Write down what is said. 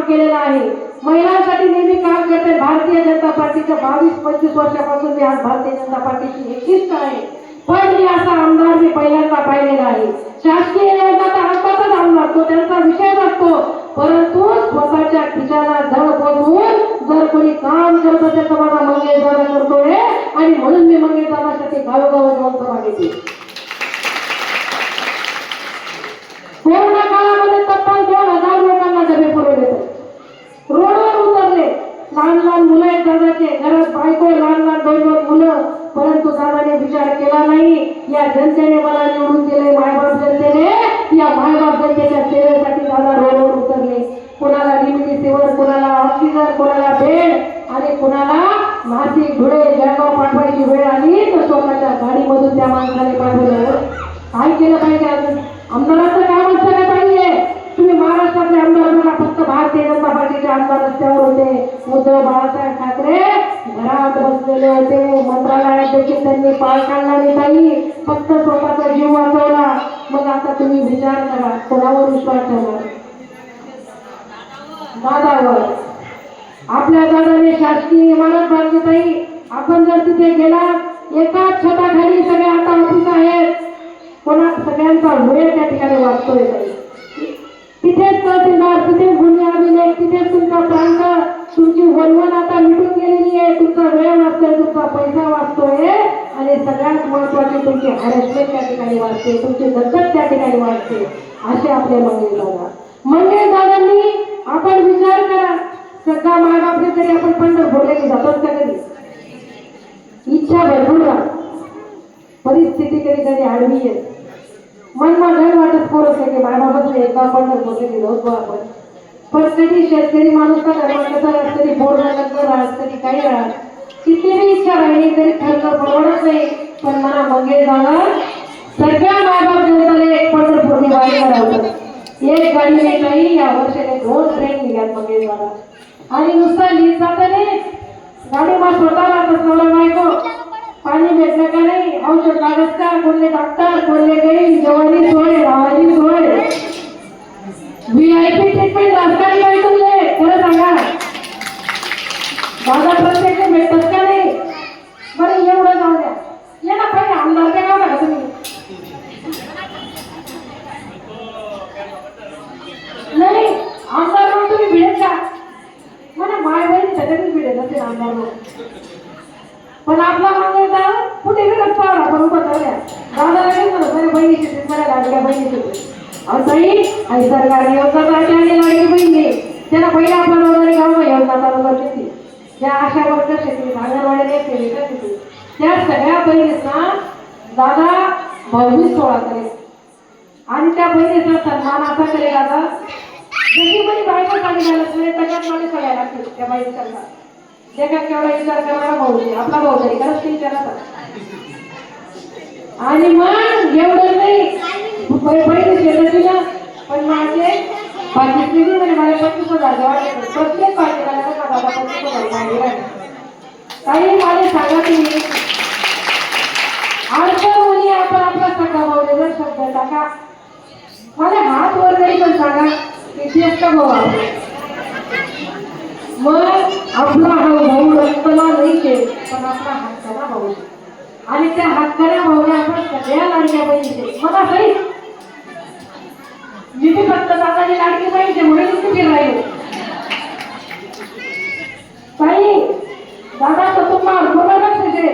काम केलेलं आहे. महिलांसाठी नेहमी काम करते भारतीय जनता पार्टीच्या बावीस पंचवीस वर्षापासून मी आज भारतीय जनता पार्टीची एकनिष्ठ आहे. पण मी असा आमदार मी पहिल्यांदा पाहिलेला आहे. शासकीय योजना तर आणतातच आमदार तो त्यांचा विषय नसतो परंतु स्वतःच्या खिशाला जड पोचवून जर कोणी काम करतो असेल माझा मंगेशदादा करतोय. आणि म्हणून मी मंगेशदादासाठी गावोगाव जाऊन सभा घेते. कोरोना काळामध्ये तब्बल दोन हजार लोकांना डबे पुरवले होते. रोडवर उतरले लहान लहान मुलं आहेत दादाचे घरात बायको लहान लहान दोन दोन मुलं. परंतु दादाने विचार केला नाही. या जनतेने मला निवडून दिले मायबाप जनतेने. या मायबाप जनतेच्या सेवेसाठी दादा रोडवर उतरले. कोणाला रिमडिसिवर कोणाला ऑक्सिजन कोणाला बेड आणि कोणाला मासिक धुळे जळगाव पाठवायची वेळ आली तर स्वतःच्या गाडीमधून त्या माणसाने पाठवले काय केलं पाहिजे अजून आमदाराचं काम असं काय पाहिजे तुम्ही महाराष्ट्रातले आमदार बघा फक्त भारतीय जनता पार्टीचे आमदार रस्त्यावर होते उद्धव बाळासाहेब ठाकरे. घरात बसलेले होते. मंत्रालयात देखील त्यांनी पाय काढला नाही काही फक्त स्वतःचा जीव वाचवला. मग आता तुम्ही विचार करा. कोणावर विश्वास ठेवा दादावर आपल्या दादाने शासकीय इमारत बांधली ताई. आपण जर तिथे गेला एकाच छताखाली सगळे आता ऑफिस आहेत. कोणा सगळ्यांचा वेळ त्या ठिकाणी वाचतोय तिथेच तहसीलदार तिथेच गुन्हे अभिलेख तिथेच तुमचा प्रांत तुमची वनवन आता मिटून गेलेली आहे. तुमचा वेळ वाचतोय तुमचा पैसा वाचतोय. आणि सगळ्यात महत्त्वाचे तुमची हॅरेसमेंट त्या ठिकाणी वाचते तुमची दत्तक त्या ठिकाणी वाचते असे आपले मंगेश दादा. मंगेश दादांनी आपण विचार करा. सध्या मायबापने तरी आपण पंढरपूरला जातो का कधी? इच्छा भरपूर परिस्थिती कधी कधी आडवी आहे मन घर वाटत पोरस आहे की मायबाबाच एकदा पंढरपूरला गेलो होतो आपण. पण कधी शेतकरी माणूस का घरात कसं राहत तरी बोर राहत काही राहत कितीही इच्छा राहिली तरी ठरलं परवडत नाही. पण मला मंगेश दादा सगळ्या मायबाप जनताने एक पंढरपूरने वारी राहतात एक गाडी नाही या वर्षाने दोन ट्रेन निघाल मंगेश दादा. आणि नुसतं लिहित जाता नाही. गाडी मग स्वतः राहतात नवरा बायको. पाणी भेटलं का नाही? औषध लागत का? कोणते डॉक्टर कोणते काही? जेवणी सोय राहायची सोय. व्हीआयपी ट्रीटमेंट राजकारणी आहे तुमचे खरं सांगा. माझा प्रत्येक भेटत का नाही? बरं एवढं जाऊ द्या. ये ना पहिले आमदार काय का तुम्ही? नाही आमदार म्हणून तुम्ही भिडेल का? मला माय बहीण त्याच्यातच भिडेल असेल आमदार म्हणून. पण आपला मागेचा कुठे विरोध पावला पण उभा करूया दादा लगेच म्हणत माझ्या बहिणीची ट्रीट मला लागल्या बहिणीची असंही आणि सरकारने योजना काढली आणि लाडकी बहिणी त्याला पहिले आपण वगैरे गाव योजना चालू करते त्या आशा वर्ग शेती भांगरवाड्याने केली का तिथे त्या सगळ्या बहिणींना दादा भाऊबीज सोहळा करेल. आणि त्या बहिणीचा सन्मान असा केले दादा जशी पण बायको चांगली झालं म्हणजे त्याच्यात मला सगळ्या लागतील त्या बाईचा जगात केवढा विचार करणारा भाऊ आपला भाऊ तरी करत ते विचाराचा आणि मग एवढं नाही. पै- पहिले शेतात दिलं पण माझे बाकीचे बी मला पंचवीस हजार प्रत्येक बायकोला नका पंचवीस हजार मागे काही मला सांगा तुम्ही. अर्थ मुली आपण आपला सगळा भाऊ जर शब्द टाका मला हात वर तरी पण सांगा किती असता भाऊ मग आपला हा भाऊ रक्तला नाही शे पण आपला हक्काला भाऊ. आणि त्या हक्काला भाऊने आपण सगळ्या लाडक्या पाहिजे मला सही मी बी फक्त सासाने लाडकी पाहिजे म्हणून कुठे राहिले. काही दादा तर तुम्हाला कोणालाच म्हणजे